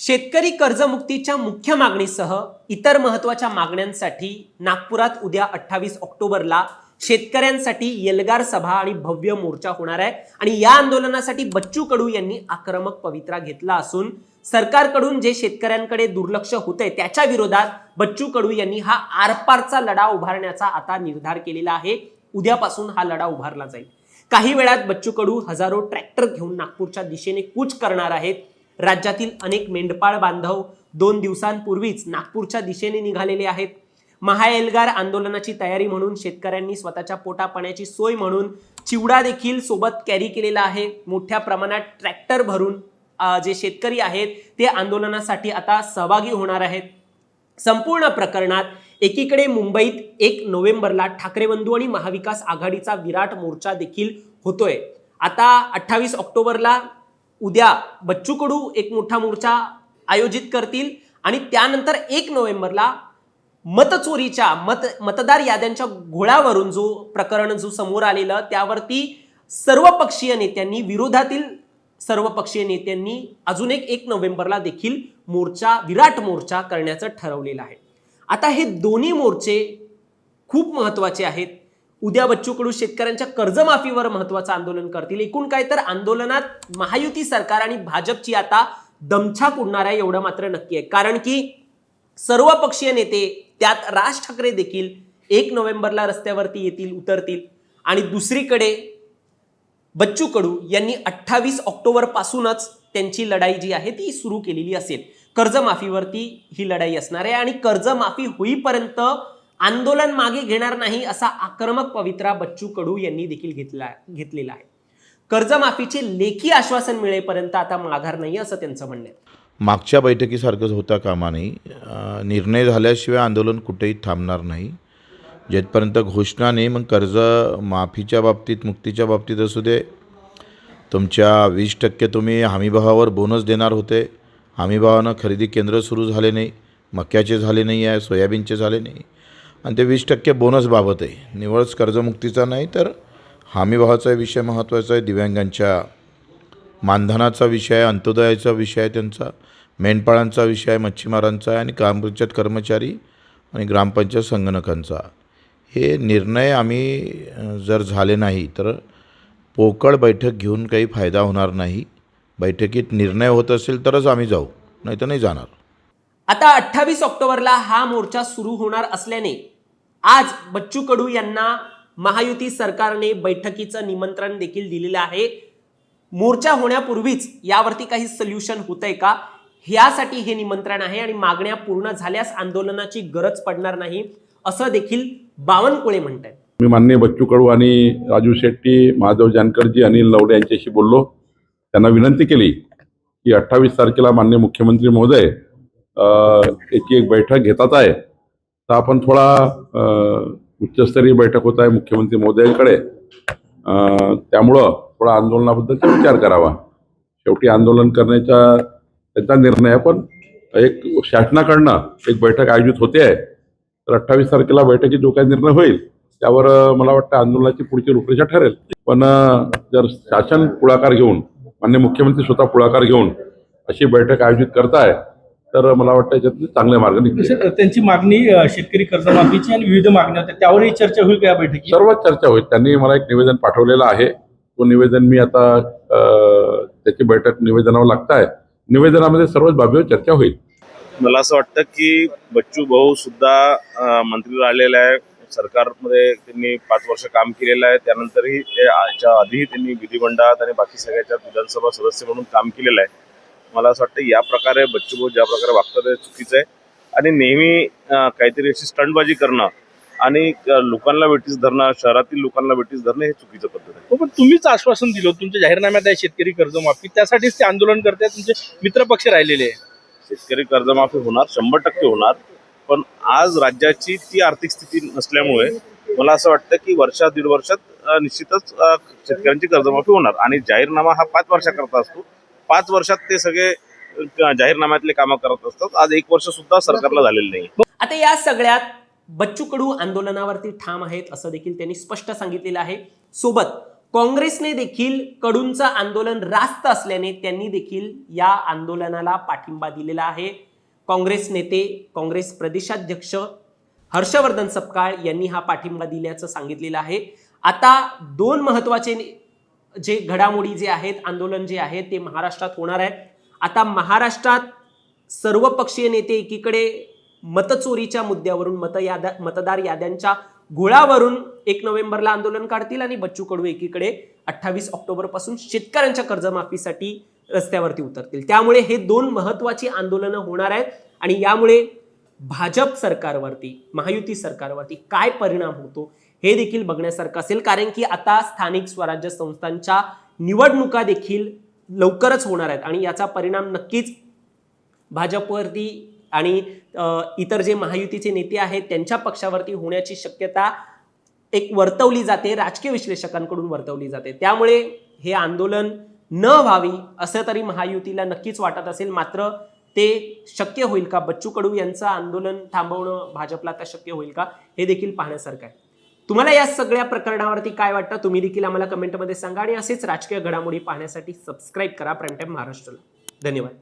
शेतकरी कर्जमुक्तीच्या मुख्य मागणीसह इतर महत्त्वाच्या मागण्यांसाठी नागपुरात उद्या अठ्ठावीस ऑक्टोबरला शेतकऱ्यांसाठी येलगार सभा आणि भव्य मोर्चा होणार आहे. आणि या आंदोलनासाठी बच्चू कडू यांनी आक्रमक पवित्रा घेतला असून सरकारकडून जे शेतकऱ्यांकडे दुर्लक्ष होतंय त्याच्या विरोधात बच्चू कडू यांनी हा आरपारचा लढा उभारण्याचा आता निर्धार केलेला आहे. उद्यापासून हा लढा उभारला जाईल. काही वेळात बच्चू कडू हजारो ट्रॅक्टर घेऊन नागपूरच्या दिशेने कूच करणार आहेत. राज्यातील अनेक मेंढपाळ बांधव दोन दिवसांपूर्वीच नागपूरच्या दिशेने निघालेले आहेत. महाएल्गार आंदोलनाची तयारी म्हणून शेतकऱ्यांनी स्वतःच्या पोटापाण्याची सोय म्हणून चिवडा देखील सोबत कॅरी केलेला आहे. मोठ्या प्रमाणात ट्रॅक्टर भरून जे शेतकरी आहेत ते आंदोलनासाठी आता सहभागी होणार आहेत. संपूर्ण प्रकरणात एकीकडे मुंबईत एक नोव्हेंबरला ठाकरे बंधू आणि महाविकास आघाडीचा विराट मोर्चा देखील होतोय. आता अठ्ठावीस ऑक्टोबरला उद्या बच्चू कडू एक मोठा मोर्चा आयोजित करतील. आणि त्यानंतर एक नोव्हेंबरला मतचोरीच्या मत मतदार याद्यांच्या घोळावरून जो प्रकरण जो समोर आलेलं त्यावरती सर्व पक्षीय नेत्यांनी विरोधातील सर्व पक्षीय नेत्यांनी अजून एक एक नोव्हेंबरला देखील मोर्चा विराट मोर्चा करण्याचं ठरवलेलं आहे. आता हे दोन्ही मोर्चे खूप महत्त्वाचे आहेत. उद्या बच्चू कडू शेतकऱ्यांच्या कर्जमाफीवर महत्वाचं आंदोलन करतील. एकूण काय तर आंदोलनात महायुती सरकार आणि भाजपची आता दमछाक उडणार आहे एवढं मात्र नक्की आहे. कारण की सर्व पक्षीय नेते त्यात राज ठाकरे देखील एक नोव्हेंबरला रस्त्यावरती येतील उतरतील. आणि दुसरीकडे बच्चू कडू यांनी अठ्ठावीस ऑक्टोबर पासूनच त्यांची लढाई जी आहे ती सुरू केलेली असेल. कर्जमाफीवरती ही लढाई असणार आहे आणि कर्जमाफी होईपर्यंत आंदोलन मागे घेणार नाही असा आक्रमक पवित्रा बच्चू कडू यांनी देखील घेतला घेतलेला आहे. कर्जमाफीचे लेखी आश्वासन मिळेपर्यंत आता माघार नाही असं त्यांचं म्हणणं आहे. मागच्या बैठकीसारखंच होता कामा नाही. निर्णय झाल्याशिवाय आंदोलन कुठेही थांबणार नाही. जेथपर्यंत घोषणा नाही मग कर्ज माफीच्या बाबतीत मुक्तीच्या बाबतीत असू दे. तुमच्या वीस टक्के तुम्ही हमीभावावर बोनस देणार होते. हमीभावानं खरेदी केंद्र सुरू झाले नाही. मक्याचे झाले नाही आहे सोयाबीनचे झाले नाही. आणि ते वीस टक्के बोनसबाबत आहे. निवळच कर्जमुक्तीचा नाही तर हमीभावाचा विषय महत्त्वाचा आहे. दिव्यांगांच्या मानधनाचा विषय आहे अंत्योदयाचा विषय आहे त्यांचा मेंढपाळांचा विषय आहे मच्छीमारांचा आहे आणि ग्रामपंचायत कर्मचारी आणि ग्रामपंचायत संगणकांचा. हे निर्णय आम्ही जर झाले नाही तर पोकळ बैठक घेऊन काही फायदा होणार नाही. बैठकीत निर्णय होत असेल तरच आम्ही जाऊ नाही तर नाही जाणार. आता अठ्ठावीस ऑक्टोबरला हा मोर्चा सुरू होणार असल्याने आज बच्चू कडू यांना महायुती सरकारने बैठकीचं निमंत्रण देखील दिलेलं आहे. मोर्चा होण्यापूर्वीच यावरती काही सोल्युशन होतंय का? ह्यासाठी हे निमंत्रण आहे आणि मागण्या पूर्ण झाल्यास आंदोलनाची गरज पडणार नाही असं देखील बावनकुळे म्हणतात मी मान्य बच्चू कडू आणि राजू शेट्टी महादेव जानकरजी अनिल लवडे यांच्याशी बोललो. त्यांना विनंती केली की अठ्ठावीस तारखेला मान्य मुख्यमंत्री महोदय याची एक बैठक घेतात आहे. तर आपण थोडा उच्चस्तरीय बैठक होत आहे मुख्यमंत्री महोदयांकडे. त्यामुळं थोडा आंदोलनाबद्दलचा विचार करावा. शेवटी आंदोलन करण्याचा त्यांचा निर्णय आहे पण एक शासनाकडनं एक बैठक आयोजित होते आहे. तर अठ्ठावीस तारखेला बैठकीत जो काही निर्णय होईल त्यावर मला वाटतं आंदोलनाची पुढची रूपरेषा ठरेल. पण जर शासन पुढाकार घेऊन मान्य मुख्यमंत्री स्वतः पुढाकार घेऊन अशी बैठक आयोजित करताय तर मला वाटतं याच्यातून चांगले मार्ग निघतील. सर, त्यांची मागणी शेतकरी कर्जमाफीची आणि विविध मागण्या होत्या. त्यावरही चर्चा होईल का या बैठकीत? सर्वच चर्चा होईल. त्यांनी मला एक निवेदन पाठवलेलं आहे. तो निवेदन मी आता त्याची बैठक निवेदनावर लागत आहे निवेदनामध्ये सर्वच बाबीवर चर्चा होईल. मला असं वाटतं की बच्चू भाऊ सुद्धा मंत्री राहिलेला आहे. सरकारमध्ये त्यांनी पाच वर्ष काम केलेलं आहे. त्यानंतरही ते याच्या आधीही त्यांनी विधिमंडळात आणि बाकी सगळ्याच्या विधानसभा सदस्य म्हणून काम केलेलं आहे. मला असं वाटतं या प्रकारे बच्चू भाऊ ज्या प्रकारे वागतात ते चुकीचं आहे. आणि नेहमी काहीतरी अशी स्टंटबाजी करणं आणि लोकांना वेटीस धरणं शहरातील लोकांना वेटीस धरणं हे चुकीचं पद्धत आहे. हो, पण तुम्हीच आश्वासन दिलं. तुमच्या जाहीरनाम्यात आहे शेतकरी कर्जमाफी. त्यासाठीच ते आंदोलन करते तुमचे मित्रपक्ष राहिलेले आहे शेतकरी कर्जमाफी होणार शंभर टक्के होणार. पण आज राज्याची ती आर्थिक स्थिती नसल्यामुळे मला असं वाटतं की वर्षा दीड वर्षात निश्चितच शेतकऱ्यांची कर्जमाफी होणार. आणि जाहीरनामा हा पाच वर्षाकरता असतो. पाच वर्षात ते सगळे जाहीरनाम्यातले कामं करत असतात. आज एक वर्ष सुद्धा सरकारला झालेलं नाही. आता या सगळ्यात बच्चू कडू आंदोलनावरती ठाम आहेत असं देखील त्यांनी स्पष्ट सांगितलेलं आहे. सोबत काँग्रेसने देखील कडूंचं आंदोलन रास्त असल्याने त्यांनी देखील या आंदोलनाला पाठिंबा दिलेला आहे. काँग्रेस नेते काँग्रेस प्रदेशाध्यक्ष हर्षवर्धन सपकाळ यांनी हा पाठिंबा दिल्याचं सांगितलेलं आहे. आता दोन महत्त्वाचे जे घडामोडी जे आहेत आंदोलन जे आहे ते महाराष्ट्रात होणार आहे आता महाराष्ट्रात सर्वपक्षीय नेते एकीकडे मतचोरीच्या मुद्द्यावरून मत यादा मतदार याद्यांच्या घोळावरून एक नोव्हेंबरला आंदोलन काढतील आणि बच्चू कडू एकीकडे अठ्ठावीस ऑक्टोबरपासून शेतकऱ्यांच्या कर्जमाफीसाठी रस्त्यावरती उतरतील. त्यामुळे हे दोन महत्वाची आंदोलनं होणार आहेत आणि यामुळे भाजप सरकारवरती महायुती सरकारवरती काय परिणाम होतो हे देखील बघण्यासारखं असेल कारण की आता स्थानिक स्वराज्य संस्थांच्या निवडणुका देखील लवकरच होणार आहेत आणि याचा परिणाम नक्कीच भाजपवरती आणि इतर जे महायुतीचे नेते आहेत त्यांच्या पक्षावरती होण्याची शक्यता एक वर्तवली जाते राजकीय विश्लेषकांकडून वर्तवली जाते. त्यामुळे हे आंदोलन न व्हावी असं तरी महायुतीला नक्कीच वाटत असेल मात्र ते शक्य होईल का? बच्चू कडू यांचं आंदोलन थांबवणं भाजपला आता शक्य होईल का? हे देखील पाहण्यासारखं आहे. तुम्हाला या सगळ्या प्रकरणावरती काय वाटतं तुम्ही देखील आम्हाला कमेंटमध्ये सांगा आणि असेच राजकीय घडामोडी पाहण्यासाठी सबस्क्राईब करा प्राईम टाईम महाराष्ट्राला धन्यवाद.